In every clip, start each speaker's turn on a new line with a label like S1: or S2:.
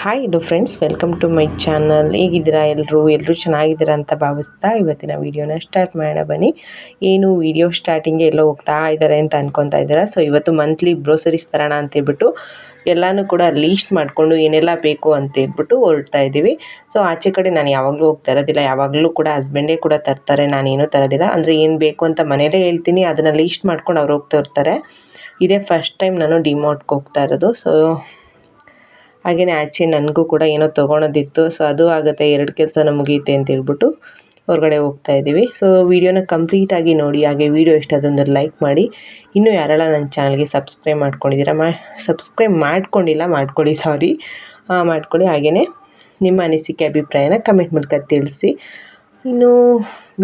S1: Hi ಇದು friends welcome to my channel ಹೇಗಿದ್ದೀರಾ ಎಲ್ಲರೂ ಎಲ್ಲರೂ ಚೆನ್ನಾಗಿದ್ದೀರಾ ಅಂತ ಭಾವಿಸ್ತಾ ಇವತ್ತಿನ ವೀಡಿಯೋನ ಸ್ಟಾರ್ಟ್ ಮಾಡೋಣ ಬನ್ನಿ. ಏನು ವೀಡಿಯೋ ಸ್ಟಾರ್ಟಿಂಗ್ಗೆ ಎಲ್ಲೋ ಹೋಗ್ತಾ ಇದ್ದಾರೆ ಅಂತ ಅನ್ಕೊತಾ ಇದ್ದೀರಾ? ಸೊ ಇವತ್ತು ಮಂತ್ಲಿ ಗ್ರೋಸರೀಸ್ ತರೋಣ ಅಂತೇಳ್ಬಿಟ್ಟು ಎಲ್ಲನೂ ಕೂಡ ಲೀಸ್ಟ್ ಮಾಡಿಕೊಂಡು ಏನೆಲ್ಲ ಬೇಕು ಅಂತೇಳ್ಬಿಟ್ಟು ಹೊರಡ್ತಾ ಇದ್ದೀವಿ. ಸೊ ಆಚೆ ಕಡೆ ನಾನು ಯಾವಾಗಲೂ ಹೋಗಿ ತರೋದಿಲ್ಲ ಯಾವಾಗಲೂ ಕೂಡ ಹಸ್ಬೆಂಡೇ ಕೂಡ ತರ್ತಾರೆ. ನಾನೇನು ತರೋದಿಲ್ಲ. ಅಂದರೆ ಏನು ಬೇಕು ಅಂತ ಮನೇಲೇ ಹೇಳ್ತೀನಿ. ಅದನ್ನು ಲೀಸ್ಟ್ ಮಾಡ್ಕೊಂಡು ಅವ್ರು ಹೋಗ್ತಾ ಇರ್ತಾರೆ. ಇದೇ ಫಸ್ಟ್ ಟೈಮ್ ನಾನು ಡಿಮೋಟ್ಗೆ ಹೋಗ್ತಾ ಇರೋದು. ಸೊ ಹಾಗೆಯೇ ಆಚೆ ನನಗೂ ಕೂಡ ಏನೋ ತೊಗೊಳೋದಿತ್ತು. ಸೊ ಅದು ಆಗುತ್ತೆ, ಎರಡು ಕೆಲಸ ಮುಗಿಯುತ್ತೆ ಅಂತ ಹೇಳ್ಬಿಟ್ಟು ಹೊರಗಡೆ ಹೋಗ್ತಾ ಇದ್ದೀವಿ. ಸೊ ವೀಡಿಯೋನ ಕಂಪ್ಲೀಟಾಗಿ ನೋಡಿ, ಹಾಗೆ ವೀಡಿಯೋ ಇಷ್ಟ ಅದೊಂದು ಲೈಕ್ ಮಾಡಿ. ಇನ್ನೂ ಯಾರೆಲ್ಲ ನನ್ನ ಚಾನಲ್ಗೆ ಸಬ್ಸ್ಕ್ರೈಬ್ ಮಾಡ್ಕೊಂಡಿದ್ದೀರಾ, ಮಾ, ಸಬ್ಸ್ಕ್ರೈಬ್ ಮಾಡ್ಕೊಂಡಿಲ್ಲ, ಮಾಡ್ಕೊಳ್ಳಿ, ಸಾರಿ. ಮಾಡ್ಕೊಳ್ಳಿ. ಹಾಗೆಯೇ ನಿಮ್ಮ ಅನಿಸಿಕೆ, ಅಭಿಪ್ರಾಯನ ಕಮೆಂಟ್ ಮೂಲಕ ತಿಳಿಸಿ. ಇನ್ನು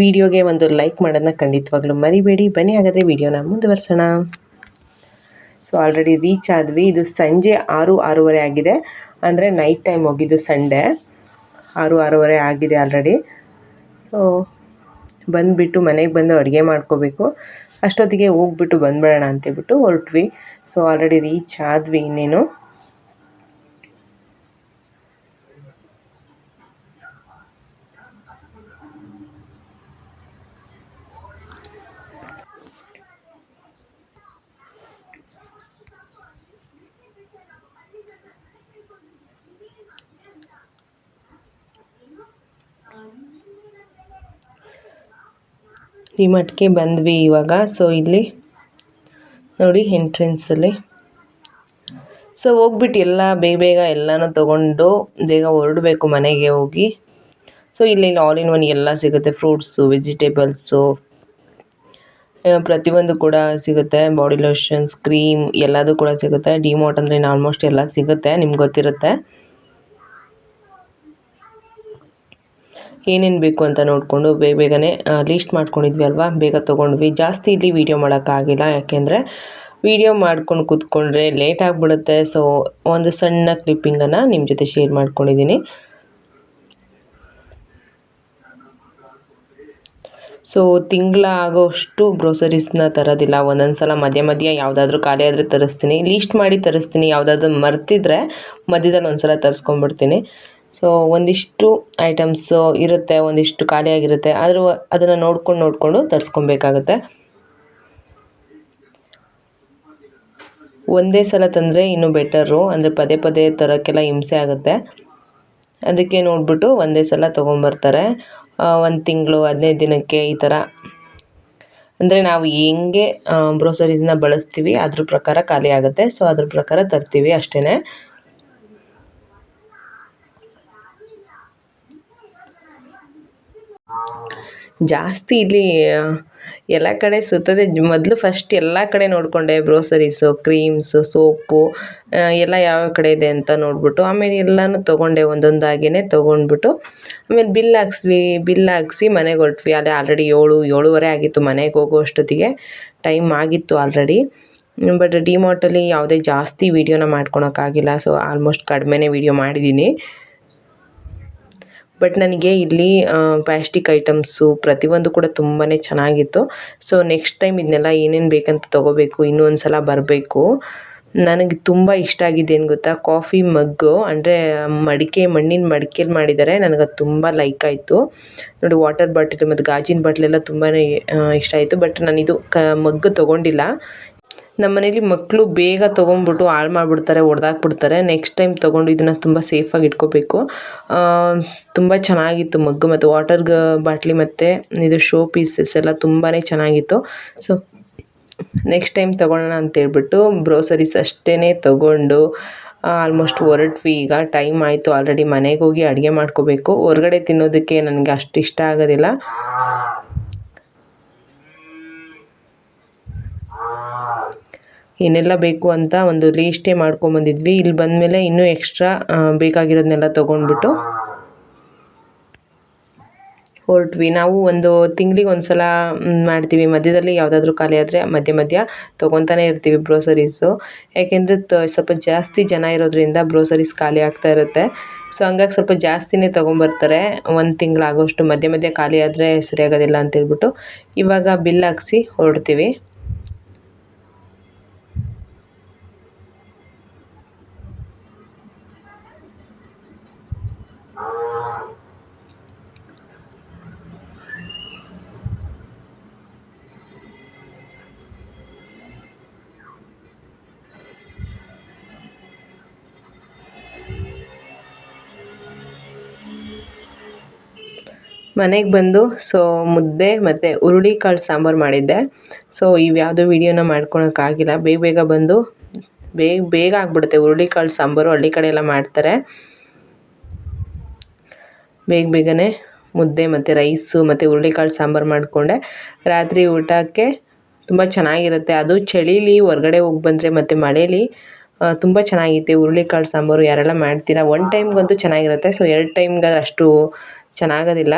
S1: ವೀಡಿಯೋಗೆ ಒಂದು ಲೈಕ್ ಮಾಡೋದನ್ನ ಖಂಡಿತವಾಗ್ಲೂ ಮರಿಬೇಡಿ. ಬನ್ನಿ, ಹಾಗಾದರೆ ವೀಡಿಯೋನ ಮುಂದುವರ್ಸೋಣ. ಸೊ ಆಲ್ರೆಡಿ ರೀಚ್ ಆದ್ವಿ. ಇದು ಸಂಜೆ ಆರು, ಆರೂವರೆ ಆಗಿದೆ. ಅಂದರೆ ನೈಟ್ ಟೈಮ್ ಹೋಗಿದ್ದು ಸಂಡೇ. ಆರು, ಆರೂವರೆ ಆಗಿದೆ ಆಲ್ರೆಡಿ ಸೊ ಬಂದುಬಿಟ್ಟು ಮನೆಗೆ ಬಂದು ಅಡುಗೆ ಮಾಡ್ಕೋಬೇಕು. ಅಷ್ಟೊತ್ತಿಗೆ ಹೋಗ್ಬಿಟ್ಟು ಬಂದ್ಬಿಡೋಣ ಅಂತೇಳ್ಬಿಟ್ಟು ಹೊರಟ್ವಿ. ಸೊ ಆಲ್ರೆಡಿ ರೀಚ್ ಆದ್ವಿ ಇನ್ನೇನು. ಈ ಮಟ್ಟಿಗೆ ಬಂದ್ವಿ ಇವಾಗ. ಸೊ ಇಲ್ಲಿ ನೋಡಿ ಎಂಟ್ರೆನ್ಸಲ್ಲಿ ಸೊ ಹೋಗ್ಬಿಟ್ಟು ಎಲ್ಲ ಬೇಗ ಬೇಗ ಎಲ್ಲನೂ ತೊಗೊಂಡು ಬೇಗ ಹೊರಡಬೇಕು ಮನೆಗೆ ಹೋಗಿ. ಸೊ ಇಲ್ಲಿ ಆಲ್ ಇನ್ ಒನ್ ಎಲ್ಲ ಸಿಗುತ್ತೆ. ಫ್ರೂಟ್ಸು ವೆಜಿಟೇಬಲ್ಸು ಪ್ರತಿಯೊಂದು ಕೂಡ ಸಿಗುತ್ತೆ. ಬಾಡಿ ಲೋಷನ್ಸ್ ಕ್ರೀಮ್ ಎಲ್ಲದೂ ಕೂಡ ಸಿಗುತ್ತೆ. ಡಿಮೋಟ್ ಅಂದರೆ ಆಲ್ಮೋಸ್ಟ್ ಎಲ್ಲ ಸಿಗುತ್ತೆ. ನಿಮ್ಗೆ ಗೊತ್ತಿರುತ್ತೆ. ಏನೇನು ಬೇಕು ಅಂತ ನೋಡಿಕೊಂಡು ಬೇಗ ಬೇಗನೆ ಲೀಸ್ಟ್ ಮಾಡ್ಕೊಂಡಿದ್ವಿ ಅಲ್ವಾ? ಬೇಗ ತೊಗೊಂಡ್ವಿ. ಜಾಸ್ತಿ ಇಲ್ಲಿ ವೀಡಿಯೋ ಮಾಡೋಕ್ಕಾಗಿಲ್ಲ ಯಾಕೆಂದರೆ ವೀಡಿಯೋ ಮಾಡ್ಕೊಂಡು ಕೂತ್ಕೊಂಡ್ರೆ ಲೇಟ್ ಆಗಿಬಿಡುತ್ತೆ. ಸೊ ಒಂದು ಸಣ್ಣ ಕ್ಲಿಪ್ಪಿಂಗನ್ನು ನಿಮ್ಮ ಜೊತೆ ಶೇರ್ ಮಾಡ್ಕೊಂಡಿದ್ದೀನಿ. ಸೊ ತಿಂಗಳ ಆಗೋಷ್ಟು ಗ್ರೋಸರೀಸ್ನ ತರೋದಿಲ್ಲ. ಒಂದೊಂದು ಸಲ ಮಧ್ಯ ಮಧ್ಯ ಯಾವುದಾದ್ರೂ ಖಾಲಿ ಆದರೆ ತರಿಸ್ತೀನಿ. ಲೀಸ್ಟ್ ಮಾಡಿ ತರಿಸ್ತೀನಿ. ಯಾವುದಾದ್ರೂ ಮರ್ತಿದ್ರೆ ಮಧ್ಯದಲ್ಲಿ ಒಂದು ಸಲ ತರಿಸ್ಕೊಂಬಿಡ್ತೀನಿ ಸೊ ಒಂದಿಷ್ಟು ಐಟಮ್ಸು ಇರುತ್ತೆ, ಒಂದಿಷ್ಟು ಖಾಲಿಯಾಗಿರುತ್ತೆ. ಆದರೂ ಅದನ್ನು ನೋಡ್ಕೊಂಡು, ನೋಡಿಕೊಂಡು ತರಿಸ್ಕೊಬೇಕಾಗತ್ತೆ. ಒಂದೇ ಸಲ ತಂದರೆ ಇನ್ನೂ ಬೆಟರು ಅಂದರೆ ಪದೇ ಪದೇ ತರೋಕ್ಕೆಲ್ಲ ಹಿಂಸೆ ಆಗುತ್ತೆ. ಅದಕ್ಕೆ ನೋಡಿಬಿಟ್ಟು ಒಂದೇ ಸಲ ತೊಗೊಂಬರ್ತಾರೆ. ಒಂದು ತಿಂಗಳು, ಹದಿನೈದು ದಿನಕ್ಕೆ ಈ ಥರ ಅಂದರೆ ನಾವು ಹೆಂಗೆ ಬ್ರೋಸರಿನ ಬಳಸ್ತೀವಿ, ಅದ್ರ ಪ್ರಕಾರ ಖಾಲಿ ಆಗುತ್ತೆ ಸೊ ಅದ್ರ ಪ್ರಕಾರ ತರ್ತೀವಿ ಅಷ್ಟೇ ಜಾಸ್ತಿ ಇಲ್ಲಿ ಎಲ್ಲ ಕಡೆ ಸುತ್ತದೆ. ಮೊದಲು ಫಸ್ಟ್ ಎಲ್ಲ ಕಡೆ ನೋಡಿಕೊಂಡೆ ಗ್ರೋಸರೀಸು ಕ್ರೀಮ್ಸು ಸೋಪು ಎಲ್ಲ ಯಾವ ಕಡೆ ಇದೆ ಅಂತ ನೋಡಿಬಿಟ್ಟು, ಆಮೇಲೆ ಎಲ್ಲನೂ ತೊಗೊಂಡೆ ಒಂದೊಂದಾಗಿಯೇ ತೊಗೊಂಡ್ಬಿಟ್ಟು, ಆಮೇಲೆ ಬಿಲ್ ಹಾಕ್ಸ್ವಿ ಬಿಲ್ ಹಾಕ್ಸಿ ಮನೆಗೆ ಹೊರಟ್ವಿ. ಅದೇ ಆಲ್ರೆಡಿ ಏಳು, ಏಳುವರೆ ಆಗಿತ್ತು ಮನೆಗೆ ಹೋಗೋ ಅಷ್ಟೊತ್ತಿಗೆ ಟೈಮ್ ಆಗಿತ್ತು ಆಲ್ರೆಡಿ ಬಟ್ ಡಿಮಾರ್ಟಲ್ಲಿ ಯಾವುದೇ ಜಾಸ್ತಿ ವೀಡಿಯೋನ ಮಾಡ್ಕೊಳಕ್ಕಾಗಿಲ್ಲ. ಸೊ ಆಲ್ಮೋಸ್ಟ್ ಕಡಿಮೆನೇ ವೀಡಿಯೋ ಮಾಡಿದ್ದೀನಿ. ಬಟ್ ನನಗೆ ಇಲ್ಲಿ ಪ್ಲಾಸ್ಟಿಕ್ ಐಟಮ್ಸು ಪ್ರತಿಯೊಂದು ಕೂಡ ತುಂಬಾ ಚೆನ್ನಾಗಿತ್ತು. ಸೊ, ನೆಕ್ಸ್ಟ್ ಟೈಮ್ ಇದನ್ನೆಲ್ಲ ಏನೇನು ಬೇಕಂತ ತೊಗೋಬೇಕು, ಇನ್ನೂ ಒಂದು ಸಲ ಬರಬೇಕು. ನನಗೆ ತುಂಬ ಇಷ್ಟ ಆಗಿದೆ ಏನು ಗೊತ್ತಾ? ಕಾಫಿ ಮಗ್ಗು, ಅಂದರೆ ಮಡಿಕೆ, ಮಣ್ಣಿನ ಮಡಿಕೆಲಿ ಮಾಡಿದ್ದಾರೆ ನನಗೆ ಅದು ತುಂಬ ಲೈಕ್ ಆಯಿತು. ನೋಡಿ, ವಾಟರ್ ಬಾಟಲ್ ಮತ್ತು ಗಾಜಿನ ಬಾಟ್ಲೆಲ್ಲ ತುಂಬಾ ಇಷ್ಟ ಆಯಿತು. ಬಟ್ ನಾನಿದು ಕ, ಮಗ್ಗು ತೊಗೊಂಡಿಲ್ಲ. ನಮ್ಮ ಮನೇಲಿ ಮಕ್ಕಳು ಬೇಗ ತೊಗೊಂಡ್ಬಿಟ್ಟು ಹಾಳು ಮಾಡಿಬಿಡ್ತಾರೆ, ಒಡೆದಾಕ್ಬಿಡ್ತಾರೆ. ನೆಕ್ಸ್ಟ್ ಟೈಮ್ ತೊಗೊಂಡು ಇದನ್ನು ತುಂಬ ಸೇಫಾಗಿ ಇಟ್ಕೋಬೇಕು. ತುಂಬ ಚೆನ್ನಾಗಿತ್ತು ಮಗ್ಗು ಮತ್ತು ವಾಟರ್ ಬಾಟ್ಲಿ ಮತ್ತು ಇದು ಶೋ ಪೀಸಸ್ ಎಲ್ಲ ತುಂಬಾ ಚೆನ್ನಾಗಿತ್ತು. ಸೊ ನೆಕ್ಸ್ಟ್ ಟೈಮ್ ತೊಗೊಳ್ಳೋಣ ಅಂತೇಳ್ಬಿಟ್ಟು ಬ್ರೋಸರೀಸ್ ಅಷ್ಟೇ ತೊಗೊಂಡು ಆಲ್ಮೋಸ್ಟ್ ಹೊರಟ್ವಿ. ಈಗ ಟೈಮ್ ಆಯಿತು ಆಲ್ರೆಡಿ ಮನೆಗೆ ಹೋಗಿ ಅಡುಗೆ ಮಾಡ್ಕೋಬೇಕು. ಹೊರಗಡೆ ತಿನ್ನೋದಕ್ಕೆ ನನಗೆ ಅಷ್ಟು ಇಷ್ಟ ಆಗೋದಿಲ್ಲ. ಏನೆಲ್ಲ ಬೇಕು ಅಂತ ಒಂದು ಲೀಸ್ಟೇ ಮಾಡ್ಕೊಂಬಂದಿದ್ವಿ ಇಲ್ಲಿ ಬಂದಮೇಲೆ ಇನ್ನೂ ಎಕ್ಸ್ಟ್ರಾ ಬೇಕಾಗಿರೋದನ್ನೆಲ್ಲ ತೊಗೊಂಡ್ಬಿಟ್ಟು ಹೊರಟ್ವಿ. ನಾವು ಒಂದು ತಿಂಗಳಿಗೆ ಒಂದು ಸಲ ಮಾಡ್ತೀವಿ. ಮಧ್ಯದಲ್ಲಿ ಯಾವುದಾದ್ರೂ ಖಾಲಿ ಆದರೆ ಮಧ್ಯ ಮಧ್ಯ ತೊಗೊತಾನೆ ಇರ್ತೀವಿ ಬ್ರೋಸರೀಸು ಯಾಕೆಂದರೆ ತ, ಸ್ವಲ್ಪ ಜಾಸ್ತಿ ಜನ ಇರೋದ್ರಿಂದ ಬ್ರೋಸರೀಸ್ ಖಾಲಿ ಆಗ್ತಾ ಇರುತ್ತೆ. ಸೊ ಹಂಗಾಗಿ ಸ್ವಲ್ಪ ಜಾಸ್ತಿನೇ ತೊಗೊಂಬರ್ತಾರೆ. ಒಂದು ತಿಂಗಳಾಗೋಷ್ಟು ಮಧ್ಯ ಮಧ್ಯ ಖಾಲಿ ಆದರೆ ಸರಿಯಾಗೋದಿಲ್ಲ ಅಂತೇಳ್ಬಿಟ್ಟು ಇವಾಗ ಬಿಲ್ ಹಾಕ್ಸಿ ಹೊರಡ್ತೀವಿ. ಮನೆಗೆ ಬಂದು ಸೊ ಮುದ್ದೆ ಮತ್ತು ಹುರುಳಿಕಾಳು ಸಾಂಬಾರು ಮಾಡಿದ್ದೆ. ಸೊ ಇವ್ಯಾವುದೂ ವೀಡಿಯೋನ ಮಾಡ್ಕೊಳೋಕ್ಕಾಗಿಲ್ಲ ಬೇಗ ಬೇಗ ಬಂದು ಬೇಗ ಬೇಗ ಆಗಿಬಿಡುತ್ತೆ. ಹುರುಳಿಕಾಳು ಸಾಂಬಾರು ಹಳ್ಳಿ ಕಡೆ ಎಲ್ಲ ಮಾಡ್ತಾರೆ. ಬೇಗ ಬೇಗನೆ ಮುದ್ದೆ ಮತ್ತು ರೈಸು ಮತ್ತು ಹುರುಳಿಕಾಳು ಸಾಂಬಾರು ಮಾಡಿಕೊಂಡೆ. ರಾತ್ರಿ ಊಟಕ್ಕೆ ತುಂಬ ಚೆನ್ನಾಗಿರುತ್ತೆ. ಅದು ಚಳೀಲಿ ಹೊರ್ಗಡೆ ಹೋಗಿ ಬಂದರೆ ಮತ್ತು ಮಳೇಲಿ ತುಂಬ ಚೆನ್ನಾಗಿತ್ತು ಹುರುಳಿಕಾಳು ಸಾಂಬಾರು ಯಾರೆಲ್ಲ ಮಾಡ್ತೀರಾ ಒನ್ ಟೈಮ್ಗಂತೂ ಚೆನ್ನಾಗಿರುತ್ತೆ. ಸೊ ಎರಡು ಟೈಮ್ಗೆ ಅಷ್ಟು ಚೆನ್ನಾಗೋದಿಲ್ಲ.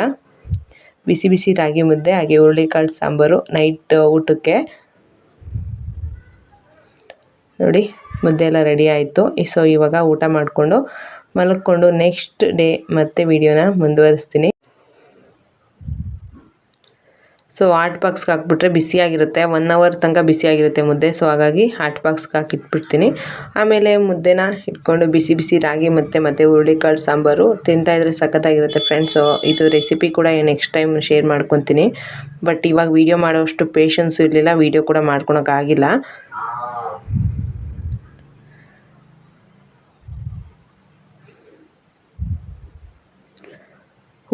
S1: ಬಿಸಿ ಬಿಸಿ ರಾಗಿ ಮುದ್ದೆ, ಹಾಗೆ ಹುರುಳಿಕಾಳು ಸಾಂಬಾರು ನೈಟ್ ಊಟಕ್ಕೆ. ನೋಡಿ, ಮುದ್ದೆ ಎಲ್ಲ ರೆಡಿ ಆಯಿತು. ಸೊ ಇವಾಗ ಊಟ ಮಾಡಿಕೊಂಡು ಮಲ್ಕೊಂಡು ನೆಕ್ಸ್ಟ್ ಡೇ ಮತ್ತೆ ವೀಡಿಯೋನ ಮುಂದುವರಿಸ್ತೀನಿ. ಸೊ ಹಾಟ್ ಬಾಕ್ಸ್ಗೆ ಹಾಕ್ಬಿಟ್ರೆ ಬಿಸಿಯಾಗಿರುತ್ತೆ ಒನ್ ಅವರ್ ತನಕ ಬಿಸಿಯಾಗಿರುತ್ತೆ ಮುದ್ದೆ. ಸೊ ಹಾಗಾಗಿ ಹಾಟ್ ಬಾಕ್ಸ್ಗೆ ಹಾಕಿಟ್ಬಿಡ್ತೀನಿ. ಆಮೇಲೆ ಮುದ್ದೆನ ಇಟ್ಕೊಂಡು ಬಿಸಿ ಬಿಸಿ ರಾಗಿ ಮತ್ತು ಮತ್ತು ಹುರುಳಿಕಾಳು, ಸಾಂಬಾರು ತಿಂತಾಯಿದ್ರೆ ಸಖತ್ತಾಗಿರುತ್ತೆ ಫ್ರೆಂಡ್ಸು ಇದು ರೆಸಿಪಿ ಕೂಡ ನೆಕ್ಸ್ಟ್ ಟೈಮ್ ಶೇರ್ ಮಾಡ್ಕೊತೀನಿ. ಬಟ್ ಇವಾಗ ವೀಡಿಯೋ ಮಾಡೋಷ್ಟು ಪೇಷನ್ಸು ಇರಲಿಲ್ಲ. ವೀಡಿಯೋ ಕೂಡ ಮಾಡ್ಕೊಳಕ್ಕಾಗಿಲ್ಲ.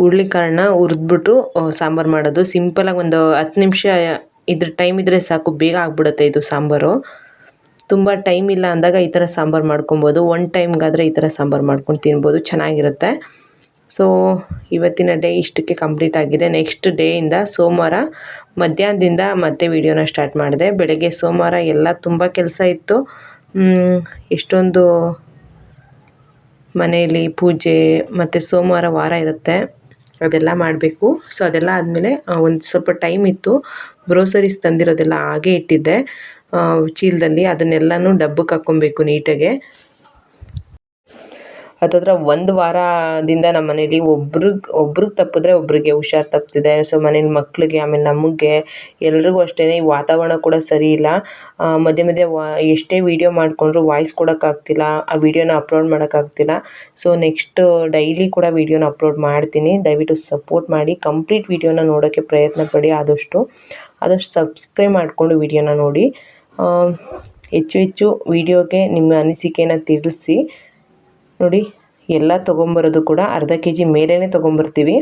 S1: ಹುರುಳಿಕಾಳನ್ನ ಹುರಿದ್ಬಿಟ್ಟು ಸಾಂಬಾರು ಮಾಡೋದು. ಸಿಂಪಲಾಗಿ ಒಂದು ಹತ್ತು ನಿಮಿಷ ಇದ್ರ ಟೈಮ್ ಇದ್ದರೆ ಸಾಕು, ಬೇಗ ಆಗಿಬಿಡುತ್ತೆ ಇದು ಸಾಂಬಾರು. ತುಂಬ ಟೈಮ್ ಇಲ್ಲ ಅಂದಾಗ ಈ ಥರ ಸಾಂಬಾರು ಮಾಡ್ಕೊಬೋದು. ಒನ್ ಟೈಮ್ಗಾದರೆ ಈ ಥರ ಸಾಂಬಾರು ಮಾಡ್ಕೊಂಡು ತಿನ್ಬೋದು. ಚೆನ್ನಾಗಿರುತ್ತೆ. ಸೊ ಇವತ್ತಿನ ಡೇ ಇಷ್ಟಕ್ಕೆ ಕಂಪ್ಲೀಟ್ ಆಗಿದೆ. ನೆಕ್ಸ್ಟ್ ಡೇಯಿಂದ ಸೋಮವಾರ ಮಧ್ಯಾಹ್ನದಿಂದ ಮತ್ತೆ ವೀಡಿಯೋನ ಸ್ಟಾರ್ಟ್ ಮಾಡಿದೆ. ಬೆಳಗ್ಗೆ ಸೋಮವಾರ ಎಲ್ಲ ತುಂಬ ಕೆಲಸ ಇತ್ತು. ಎಷ್ಟೊಂದು ಮನೆಯಲ್ಲಿ ಪೂಜೆ ಮತ್ತು ಸೋಮವಾರ ವಾರ ಇರುತ್ತೆ. ಅದೆಲ್ಲ ಮಾಡಬೇಕು. ಸೊ ಅದೆಲ್ಲ ಆದಮೇಲೆ ಒಂದು ಸ್ವಲ್ಪ ಟೈಮ್ ಇತ್ತು. ಗ್ರೋಸರೀಸ್ ತಂದಿರೋದೆಲ್ಲ ಹಾಗೆ ಇಟ್ಟಿದ್ದೆ. ಚೀಲದಲ್ಲಿ ಅದನ್ನೆಲ್ಲನೂ ಡಬ್ಬಕ್ಕೆ ಹಾಕ್ಕೊಬೇಕು ನೀಟಾಗೆ ಹತ್ತತ್ರ ಒಂದು ವಾರದಿಂದ ನಮ್ಮ ಮನೇಲಿ ಒಬ್ರಿಗೆ ಒಬ್ರಿಗೆ ತಪ್ಪಿದ್ರೆ ಒಬ್ಬರಿಗೆ ಹುಷಾರು ತಪ್ತಿದೆ. ಸೊ ಮನೇಲಿ ಮಕ್ಕಳಿಗೆ ಆಮೇಲೆ ನಮಗೆ ಎಲ್ರಿಗೂ ಅಷ್ಟೇ ಈ ವಾತಾವರಣ ಕೂಡ ಸರಿ ಇಲ್ಲ. ಮಧ್ಯೆ ಮಧ್ಯೆ ವಾ, ಎಷ್ಟೇ ವಿಡಿಯೋ ಮಾಡಿಕೊಂಡ್ರು ವಾಯ್ಸ್ ಕೊಡೋಕ್ಕಾಗ್ತಿಲ್ಲ ಆ ವೀಡಿಯೋನ ಅಪ್ಲೋಡ್ ಮಾಡೋಕ್ಕಾಗ್ತಿಲ್ಲ ಸೊ ನೆಕ್ಸ್ಟ್ ಡೈಲಿ ಕೂಡ ವೀಡಿಯೋನ ಅಪ್ಲೋಡ್ ಮಾಡ್ತೀನಿ. ದಯವಿಟ್ಟು ಸಪೋರ್ಟ್ ಮಾಡಿ. ಕಂಪ್ಲೀಟ್ ವೀಡಿಯೋನ ನೋಡೋಕ್ಕೆ ಪ್ರಯತ್ನ ಪಡಿ ಆದಷ್ಟು. ಆದಷ್ಟು ಸಬ್ಸ್ಕ್ರೈಬ್ ಮಾಡಿಕೊಂಡು ವೀಡಿಯೋನ ನೋಡಿ. ಹೆಚ್ಚು ಹೆಚ್ಚು ವಿಡಿಯೋಗೆ ನಿಮ್ಮ ಅನಿಸಿಕೆನ ತಿಳಿಸಿ. ನೋಡಿ, ಎಲ್ಲ ತೊಗೊಂಬರೋದು ಕೂಡ ಅರ್ಧ ಕೆ ಜಿ ಮೇಲೇ ತೊಗೊಂಬರ್ತೀವಿ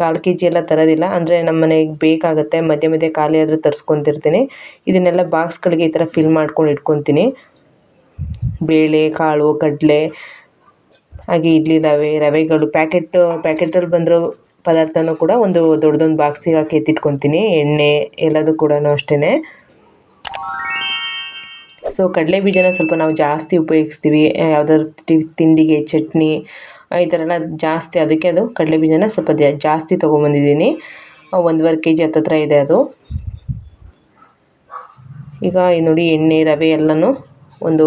S1: ಕಾಲು ಕೆ ಜಿ ಎಲ್ಲ ತರೋದಿಲ್ಲ. ಅಂದರೆ ನಮ್ಮ ಮನೆಗೆ ಬೇಕಾಗುತ್ತೆ, ಮಧ್ಯೆ ಮಧ್ಯೆ ಖಾಲಿ ಆದರೂ ತರಿಸ್ಕೊತಿರ್ತೀನಿ. ಇದನ್ನೆಲ್ಲ ಬಾಕ್ಸ್ಗಳಿಗೆ ಈ ಥರ ಫಿಲ್ ಮಾಡ್ಕೊಂಡು ಇಟ್ಕೊತೀನಿ. ಬೇಳೆ, ಕಾಳು, ಕಡಲೆ, ಹಾಗೆ ಇಡ್ಲಿ ರವೆ, ರವೆಗಳು, ಪ್ಯಾಕೆಟ್, ಪ್ಯಾಕೆಟಲ್ಲಿ ಬಂದಿರೋ ಪದಾರ್ಥನೂ ಕೂಡ ಒಂದು ದೊಡ್ಡದೊಂದು ಬಾಕ್ಸಿಗೆ ಹಾಕಿ ಎತ್ತಿಟ್ಕೊತೀನಿ. ಎಣ್ಣೆ ಎಲ್ಲದೂ ಕೂಡ ಅಷ್ಟೇ ಸೊ ಕಡಲೆ ಬೀಜನ ಸ್ವಲ್ಪ ನಾವು ಜಾಸ್ತಿ ಉಪಯೋಗಿಸ್ತೀವಿ. ಯಾವ್ದಾದ್ರು ತಿಂಡಿಗೆ, ಚಟ್ನಿ ಈ ಥರ ಎಲ್ಲ ಜಾಸ್ತಿ ಅದಕ್ಕೆ ಅದು ಕಡಲೆ ಬೀಜನ ಸ್ವಲ್ಪ ಜಾಸ್ತಿ ತೊಗೊಂಬಂದಿದ್ದೀನಿ. ಒಂದೂವರೆ ಕೆ ಜಿ ಹತ್ತತ್ರ ಇದೆ ಅದು. ಈಗ ನೋಡಿ ಎಣ್ಣೆ, ರವೆ ಎಲ್ಲನೂ ಒಂದು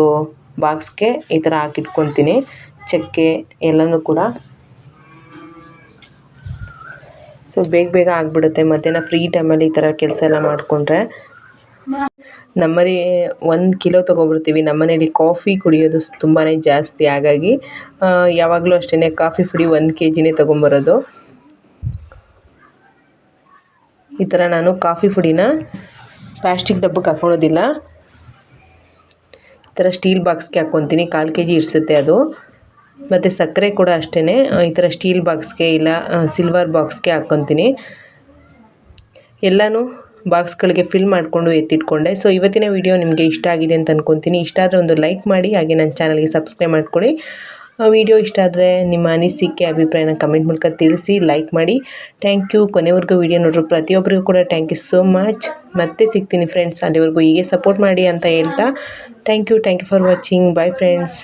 S1: ಬಾಕ್ಸ್ಗೆ ಈ ಥರ ಹಾಕಿಟ್ಕೊತೀನಿ. ಚಕ್ಕೆ ಎಲ್ಲನೂ ಕೂಡ. ಸೊ ಬೇಗ ಬೇಗ ಆಗಿಬಿಡುತ್ತೆ. ಮಧ್ಯಾಹ್ನ ಫ್ರೀ ಟೈಮಲ್ಲಿ ಈ ಥರ ಕೆಲಸ ಎಲ್ಲ ಮಾಡಿಕೊಂಡ್ರೆ. ನಮ್ಮನೆ ಒಂದು ಕಿಲೋ ನಮ್ಮ ನಮ್ಮನೇಲಿ ಕಾಫಿ ಕುಡಿಯೋದು ತುಂಬಾ ಜಾಸ್ತಿ. ಹಾಗಾಗಿ ಯಾವಾಗಲೂ ಅಷ್ಟೇ ಕಾಫಿ ಪುಡಿ ಒಂದು ಕೆ ಜಿನೇ ತೊಗೊಂಬರೋದು ಈ ಥರ ನಾನು ಕಾಫಿ ಪುಡಿನ ಪ್ಲಾಸ್ಟಿಕ್ ಡಬ್ಬಕ್ಕೆ ಹಾಕ್ಕೊಳೋದಿಲ್ಲ ಈ ಥರ ಸ್ಟೀಲ್ ಬಾಕ್ಸ್ಗೆ ಹಾಕ್ಕೊತೀನಿ. ಕಾಲು ಕೆ ಜಿ ಇಡಿಸುತ್ತೆ ಅದು. ಮತ್ತು ಸಕ್ಕರೆ ಕೂಡ ಅಷ್ಟೇ ಈ ಥರ ಸ್ಟೀಲ್ ಬಾಕ್ಸ್ಗೆ ಇಲ್ಲ ಸಿಲ್ವರ್ ಬಾಕ್ಸ್ಗೆ ಹಾಕ್ಕೊತೀನಿ. ಎಲ್ಲನೂ ಬಾಕ್ಸ್ಗಳಿಗೆ ಫಿಲ್ ಮಾಡಿಕೊಂಡು ಎತ್ತಿಟ್ಕೊಂಡೆ. ಸೊ ಇವತ್ತಿನ ವಿಡಿಯೋ ನಿಮಗೆ ಇಷ್ಟ ಆಗಿದೆ ಅಂತ ಅನ್ಕೊತೀನಿ. ಇಷ್ಟ ಆದರೆ ಒಂದು ಲೈಕ್ ಮಾಡಿ, ಹಾಗೆ ನನ್ನ ಚಾನಲ್ಗೆ ಸಬ್ಸ್ಕ್ರೈಬ್ ಮಾಡ್ಕೊಳ್ಳಿ. ವಿಡಿಯೋ ಇಷ್ಟ ಆದರೆ ನಿಮ್ಮ ಅನಿಸಿಕೆ, ಅಭಿಪ್ರಾಯನ ಕಮೆಂಟ್ ಮೂಲಕ ತಿಳಿಸಿ ಲೈಕ್ ಮಾಡಿ. ಥ್ಯಾಂಕ್ ಯು ಕೊನೆವರೆಗೂ ವಿಡಿಯೋ ನೋಡ್ರು ಪ್ರತಿಯೊಬ್ಬರಿಗೂ ಕೂಡ ಥ್ಯಾಂಕ್ ಯು ಸೋ ಮಚ್ ಮತ್ತೆ ಸಿಗ್ತೀನಿ ಫ್ರೆಂಡ್ಸ್ ಅಲ್ಲಿವರೆಗೂ ಹೀಗೆ ಸಪೋರ್ಟ್ ಮಾಡಿ ಅಂತ ಹೇಳ್ತಾ. Thank you thank you for watching bye friends